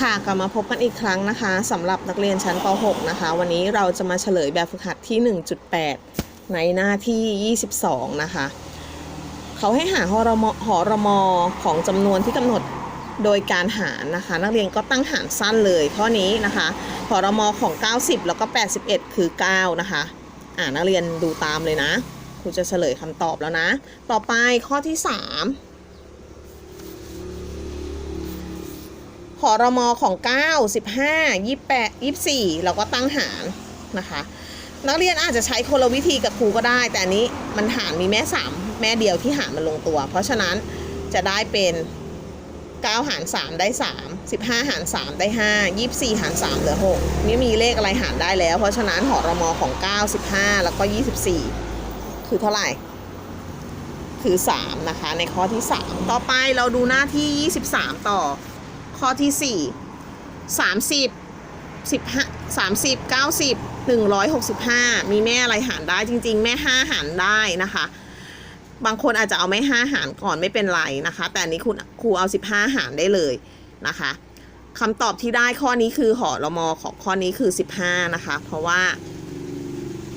ค่ะกลับมาพบกันอีกครั้งนะคะสำหรับนักเรียนชั้นป .6 นะคะ วันนี้เราจะมาเฉลยแบบฝึกหัดที่ 1.8 ในหน้าที่ 22 นะคะ เขาให้หาหอรมหอรมอของจำนวนที่กำหนดโดยการหารนะคะ นักเรียนก็ตั้งหารสั้นเลยข้อนี้นะคะหอรมอของ 90 แล้วก็ 81 คือ 9 นะคะ อ่านักเรียนดูตามเลยนะครูจะเฉลยคำตอบแล้วนะ ต่อไปข้อที่ 3 หอรมอของ 9 15 28 24 เราก็ตั้งหารนะคะ นักเรียนอาจจะใช้คนละวิธีกับครูก็ได้ แต่นนี้มันหารมีแม่ 3 แม่เดียวที่หารมันลงตัว เพราะฉะนั้นจะได้เป็น 9 หาร 3 ได้ 3 15 หาร 3 ได้ 5 24 หาร 3 เหลือ 6 นี่มีเลขอะไรหารได้แล้ว เพราะฉะนั้นหอรมอของ 9 15 แล้วก็ 24 คือเท่าไหร่คือ 3 นะคะ ในข้อที่ 3 ต่อไปเราดูหน้าที่ 23 ต่อ ข้อที่4 30 15 30 90 165มีแม่อะไรหารได้จริง ๆ แม่5หารได้นะคะ บางคนอาจจะเอาแม่5หารก่อนไม่เป็นไรนะคะ แต่อันนี้คุณครูเอา15หารได้เลยนะคะคำตอบที่ได้ข้อนี้คือหอรมอของข้อนี้คือ15นะคะ เพราะว่า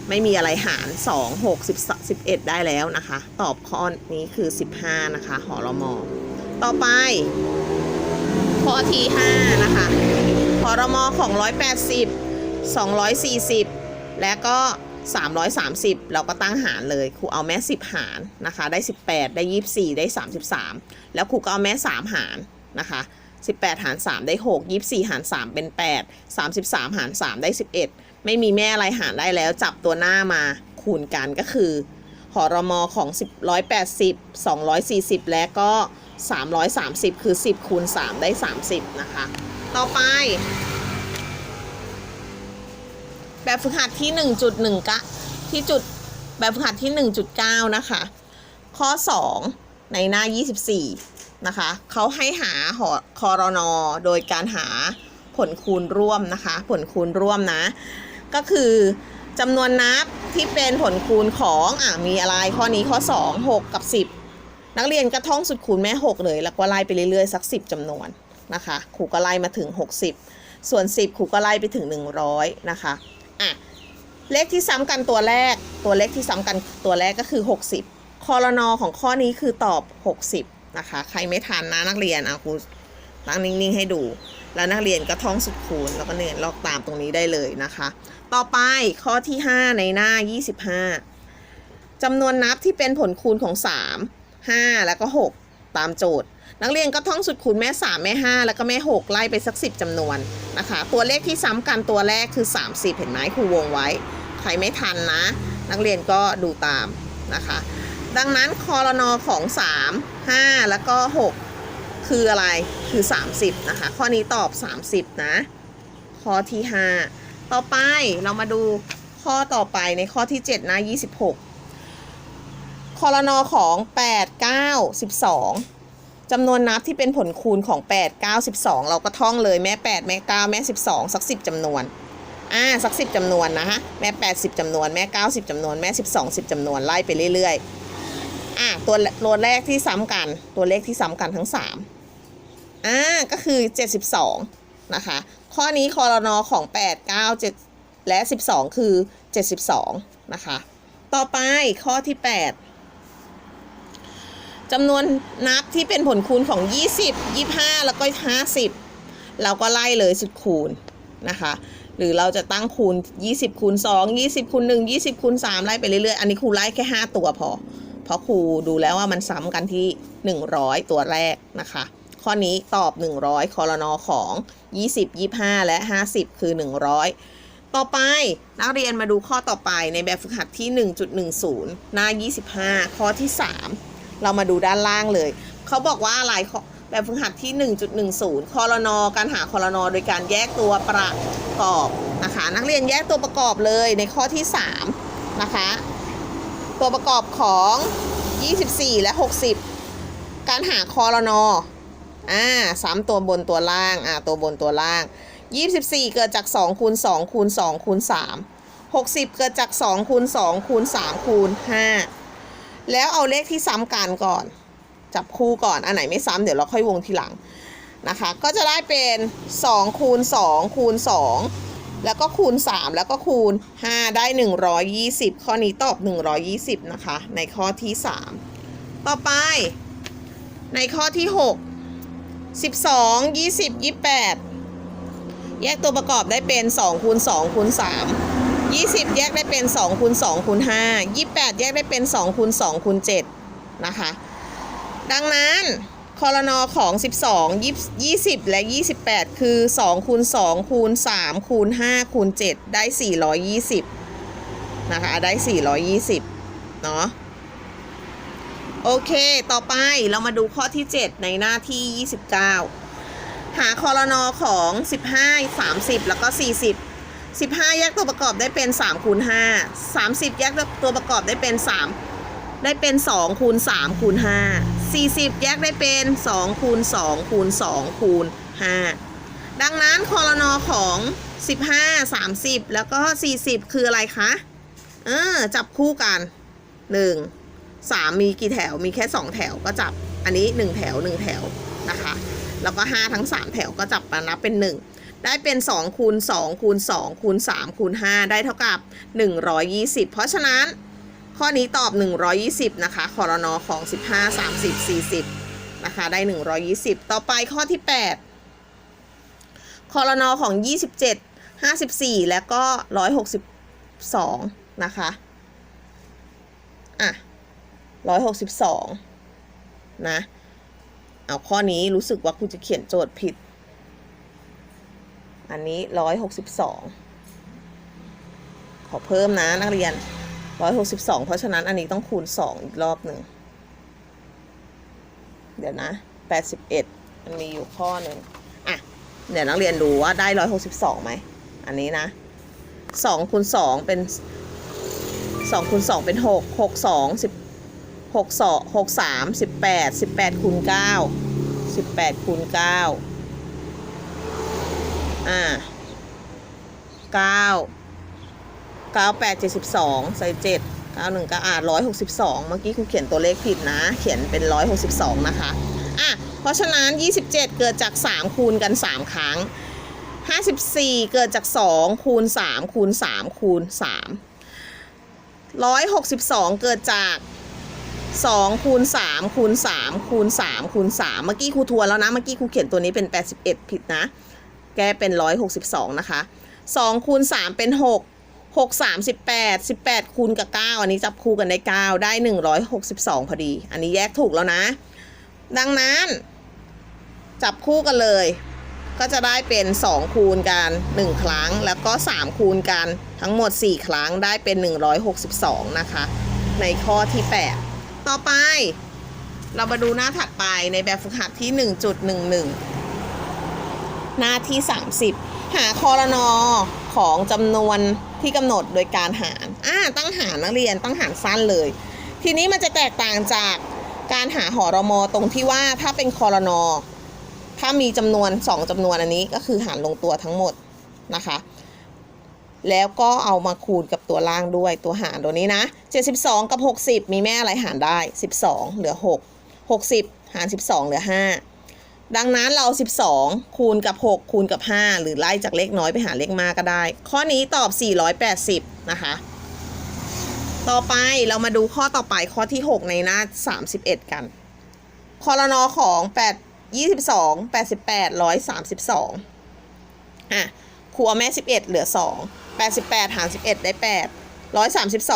ไม่มีอะไรหาร2 6 10 11ได้แล้วนะคะ ตอบข้อนี้คือ15นะคะหอรมอต่อไป อที5นะคะพรมของ 180 240 และก็ 330 เราก็ตั้งหารเลยครูเอาแม่ 10 หารนะคะ ได้ 18 ได้ 24 ได้ 33 แล้วครูก็เอาแม่ 3 หารนะคะ18 หาร 3 ได้ 6 24 หาร 3 เป็น 8 33 หาร 3 ได้ 11 ไม่มีแม่อะไรหารได้แล้ว จับตัวหน้ามาคูณกันก็คือหอรมอของ 10 180 240 และก็ 330 คือ 10คูณ3ได้ 30 นะคะ ต่อไป แบบฝึกหัดที่ 1.1กะที่จุดแบบฝึกหัดที่ 1.9 นะคะ ข้อ 2 ในหน้า 24 นะคะเขาให้หาหอคอรนอโดยการหาผลคูณร่วมนะคะ ผลคูณร่วมนะ ก็คือจำนวนนับที่เป็นผลคูณของอะมีอะไรข้อนี้ข้อ 2 6 กับ 10 นักเรียนก็ท่องสุดคูณแม่6เลย แล้วก็ไล่ไปเรื่อยๆ สัก 10จำนวนนะคะครูก็ไล่มาถึง 60 ส่วน 10ครูก็ไล่ไปถึง 100 นะคะอะเลขที่ซ้ำกันตัวแรก ตัวเลขที่ซ้ำกันตัวแรกก็คือ 60 คอรนอของข้อนี้คือตอบ 60 นะคะ ใครไม่ทันนะนักเรียนอะครูตั้งนิ่งๆให้ดู แล้วนักเรียนก็ท่องสุดคูณแล้วก็เนียนลอกตามตรงนี้ได้เลยนะคะ ต่อไปข้อที่ 5 ในหน้า 25จำนวนนับที่เป็นผลคูณของ 3 5 แล้วก็ 6 ตามโจทย์ นักเรียนก็ท่องสุดคูณแม่ 3 แม่ 5 แล้วก็แม่ 6 ไล่ไปสัก 10จำนวนนะคะ ตัวเลขที่ซ้ำกันตัวแรกคือ 30 เห็นไหมครูวงไว้ ใครไม่ทันนะ นักเรียนก็ดูตามนะคะ ดังนั้นคอรนอของ 3 5 แล้วก็ 6 คืออะไรคือ 30 นะคะ ข้อนี้ตอบ 30 นะ ข้อที่ 5 ต่อไปเรามาดูข้อต่อไปในข้อที่ 7 นะ 26 คอรนอของ 8 9 12จำนวนนับที่เป็นผลคูณของ 8 9 12 เราก็ท่องเลยแม่ 8 แม่ 9 แม่ 12 สัก 10จำนวน อ่า สัก 10จำนวนนะฮะ แม่80จำนวน แม่90จำนวน แม่ 12 10จำนวน ไล่ไปเรื่อยๆ อ่าตัวตัวแรกที่ซ้ำกัน ตัวเลขที่ซ้ำกันทั้ง 3 อ่า ก็คือ 72 นะคะ ข้อนี้คอรนอของ 8 9 7 และ 12 คือ 72 นะคะ ต่อไปข้อที่ 8 จำนวนนับที่เป็นผลคูณของ 20 25 แล้วก็ 50 เราก็ไล่เลยสุดคูณนะคะ หรือเราจะตั้งคูณ 20 คูณ 2 20 คูณ 1 20 คูณ 3 ไล่ไปเรื่อยๆ อันนี้ครูไล่แค่ 5 ตัวพอ เพราะครูดูแล้วว่ามันซ้ำกันที่ 100 ตัวแรกนะคะ ข้อนี้ตอบ 100 คอรนอของ 20 25 และ 50 คือ 100ต่อไปนักเรียนมาดูข้อต่อไปในแบบฝึกหัดที่ 1.10 หน้า 25 ข้อที่ 3 เรามาดูด้านล่างเลย เขาบอกว่าอะไรแบบฝึกหัดที่ 1.10 คอรนอการหาคอรนอโดยการแยกตัวประกอบนะคะ นักเรียนแยกตัวประกอบเลยในข้อที่ 3 นะคะ ตัวประกอบของ 24 และ 60 การหาคอรนออ่าสามตัวบนตัวล่างอ่าตัวบนตัวล่าง 24 เกิดจาก2คูณ2คูณ2คูณ3 60 เกิดจาก2คูณ2คูณ3คูณ5 แล้วเอาเลขที่ซ้ำกันก่อน จับคู่ก่อน อันไหนไม่ซ้ำเดี๋ยวเราค่อยวงทีหลังนะคะ ก็จะได้เป็น2คูณ2คูณ2แล้วก็คูณ 3 แล้วก็คูณ 5 ได้ 120 ข้อนี้ตอบ 120 นะคะ ในข้อที่ 3 ต่อไป ในข้อที่ 6 12 20 28 แยกตัวประกอบได้เป็น 2 คูณ 2 คูณ 3 20 แยกได้เป็น2คูณ2คูณ5 28 แยกได้เป็น2คูณ2คูณ7นะคะ ดังนั้นคอรนอของ 12 20 และ 28 คือ2คูณ2คูณ3คูณ5คูณ7ได้ 420 นะคะ ได้ 420 เนาะโอเค ต่อไปเรามาดูข้อที่ 7 ในหน้าที่ 29 หาคอรนอของ 15 30 แล้วก็ 40 15 แยกตัวประกอบได้เป็น3คูณ5 30 แยกตัวประกอบได้เป็น 3 ได้เป็น2คูณ3คูณ5 40 แยกได้เป็น2คูณ2คูณ2คูณ5ดังนั้นคอรนอของ 15 30 แล้วก็ 40 คืออะไรคะเออจับคู่กัน 1 3 มีกี่แถวมีแค่ 2 แถวก็จับอันนี้ 1 แถว 1 แถวนะคะ แล้วก็ 5 ทั้ง 3 แถวก็จับมานับเป็น 1 ได้เป็น2คูณ2คูณ2คูณ3คูณ5ได้เท่ากับ 120 เพราะฉะนั้น ข้อนี้ตอบ 120 นะคะคอรนอของ 15 30 40 นะคะ ได้ 120 ต่อไปข้อที่ 8คอรนอของ 27 54 แล้วก็ 162 นะคะ อะ 162 นะ เอาข้อนี้รู้สึกว่าคุณจะเขียนโจทย์ผิด อันนี้162ขอเพิ่มนะนักเรียนร้อยหกสิบสองเพราะฉะนั้นอันนี้ต้องคูณสองอีกรอบหนึ่ง เดี๋ยวนะแปดสิบเอ็ดมันมีอยู่ข้อหนึ่งอะ เดี๋ยวนักเรียนดูว่าได้ร้อยหกสิบสองไหม อันนี้นะสองคูณสองเป็นสองคูณสองเป็นหกหกสองสิบหกสองหกสามสิบแปดสิบแปดคูณเก้าสิบแปดคูณเก้า อ่าเก้าเก้าแปดเจ็ดสิบสองใส่เจ็ดเก้าหนึ่งเก้าอ่าร้อยหกสิบสองเมื่อกี้ครูเขียนตัวเลขผิดนะ เขียนเป็นร้อยหกสิบสองนะคะ อะ เพราะฉะนั้นยี่สิบเจ็ดเกิดจากสามคูณกันสามครั้งห้าสิบสี่เกิดจากสองคูณสามคูณสามคูณสามร้อยหกสิบสองเกิดจากสองคูณสามคูณสามคูณสามคูณสามเมื่อกี้ครูทวนแล้วนะ เมื่อกี้ครูเขียนตัวนี้เป็นแปดสิบเอ็ดผิดนะ แก้เป็นร้อยหกสิบสองนะคะสองคูณสามเป็นหกหกสามสิบแปดสิบแปดคูณกับเก้าอันนี้จับคู่กันได้เก้าได้หนึ่งร้อยหกสิบสองพอดี อันนี้แยกถูกแล้วนะ ดังนั้น จับคู่กันเลย ก็จะได้เป็นสองคูณกันหนึ่งครั้ง แล้วก็สามคูณกันทั้งหมดสี่ครั้งได้เป็นหนึ่งร้อยหกสิบสองนะคะ ในข้อที่แปดต่อไป เรามาดูหน้าถัดไปในแบบฝึกหัดที่หนึ่งจุด หน้าที่ 30 หาคอรนอของจำนวนที่กำหนดโดยการหารอ่าตั้งหารนักเรียนตั้งหารสั้นเลย ทีนี้มันจะแตกต่างจากการหาหอรมอตรงที่ว่าถ้าเป็นคอรนอถ้ามีจำนวน 2จำนวนอันนี้ก็คือหารลงตัวทั้งหมดนะคะ แล้วก็เอามาคูณกับตัวล่างด้วยตัวหารตัวนี้นะ 72 กับ 60 มีแม่อะไรหารได้ 12 เหลือ 6 60 หาร 12 เหลือ 5 ดังนั้นเรา 12 คูณกับ 6 คูณกับ 5 หรือไล่จากเลขน้อยไปหาเลขมากก็ได้ ข้อนี้ตอบ 480 นะคะ ต่อไปเรามาดูข้อต่อไปข้อที่ 6 ในหน้า 31 กันคอรนอของ 8 22 88 132อะครูเอาแม่ 11 เหลือ 2 88 หาร 11 ได้ 8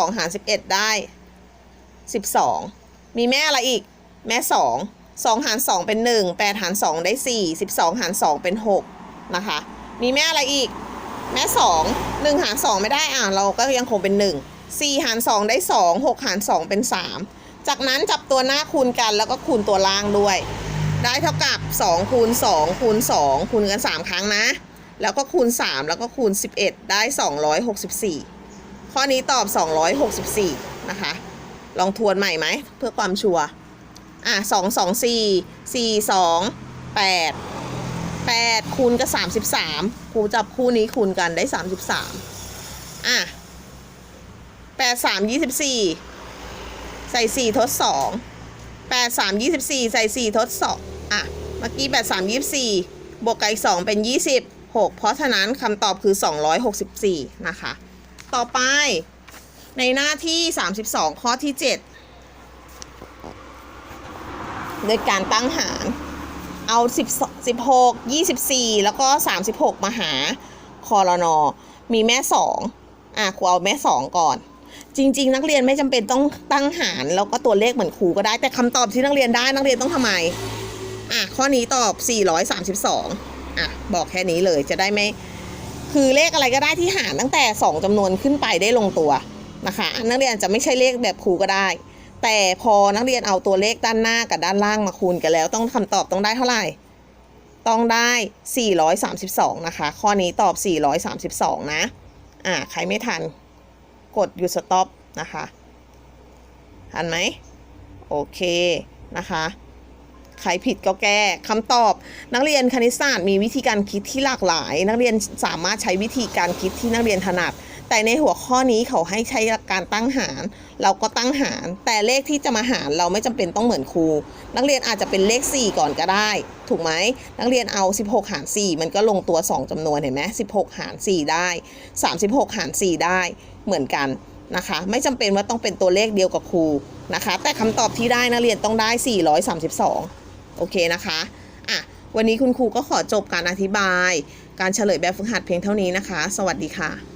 132 หาร 11 ได้ 12 มีแม่อะไรอีก แม่ 2 2 หาร 2 เป็น 1 8 หาร 2 ได้ 4 12 หาร 2 เป็น 6 นะคะ มีแม่อะไรอีก แม่ 2 1 หาร 2 ไม่ได้อะเราก็ยังคงเป็น 1 4 หาร 2 ได้ 2 6 หาร 2 เป็น 3 จากนั้นจับตัวหน้าคูณกันแล้วก็คูณตัวล่างด้วย ได้เท่ากับ2คูณ2คูณ2คูณกัน 3 ครั้งนะ แล้วก็คูณ 3 แล้วก็คูณ 11 ได้ 264 ข้อนี้ตอบ 264 นะคะ ลองทวนใหม่ไหมเพื่อความชัวร์ อะ2 2 4 4 2 8 8คูณกับ33ครูจับคู่นี้คูณกันได้33อะ8 3 24ใส่4ทด2 8 3 24ใส่4ทด2อะเมื่อกี้8 3 24บวกกับอีก2เป็น26เพราะฉะนั้นคำตอบคือ264นะคะ ต่อไปในหน้าที่32ข้อที่7 โดยการตั้งหาร เอา 10 16 24 แล้วก็ 36 มาหาคอรนอมีแม่ 2 อะครูเอาแม่ 2 ก่อน จริง ๆ นักเรียนไม่จำเป็นต้องตั้งหารแล้วก็ตัวเลขเหมือนครูก็ได้แต่คำตอบที่นักเรียนได้นักเรียนต้องทำไมอะข้อนี้ตอบ 432 อะ บอกแค่นี้เลยจะได้ไม่ คือเลขอะไรก็ได้ที่หารตั้งแต่ 2จำนวนขึ้นไปได้ลงตัวนะคะ นักเรียนจะไม่ใช่เลขแบบครูก็ได้ แต่พอนักเรียนเอาตัวเลขด้านหน้ากับด้านล่างมาคูณกันแล้ว ต้องคำตอบต้องได้เท่าไหร่ ต้องได้ 432 นะคะ ข้อนี้ตอบ 432 นะ อ่า ใครไม่ทัน กดหยุดสต็อปนะคะ ทันไหม โอเค นะคะใครผิดก็แก้คำตอบ นักเรียนคณิตศาสตร์มีวิธีการคิดที่หลากหลาย นักเรียนสามารถใช้วิธีการคิดที่นักเรียนถนัด แต่ในหัวข้อนี้เขาให้ใช้การตั้งหาร เราก็ตั้งหาร แต่เลขที่จะมาหารเราไม่จำเป็นต้องเหมือนครู นักเรียนอาจจะเป็นเลข 4 ก่อนก็ได้ ถูกไหมนักเรียนเอา 16 หาร 4 มันก็ลงตัว 2จำนวนเห็นไหม16 หาร 4 ได้ 36 หาร 4 ได้เหมือนกันนะคะ ไม่จำเป็นว่าต้องเป็นตัวเลขเดียวกับครูนะคะ แต่คำตอบที่ได้นักเรียนต้องได้ 432 โอเคนะคะอะวันนี้คุณครูก็ขอจบการอธิบาย การเฉลยแบบฝึกหัดเพียงเท่านี้นะคะ สวัสดีค่ะ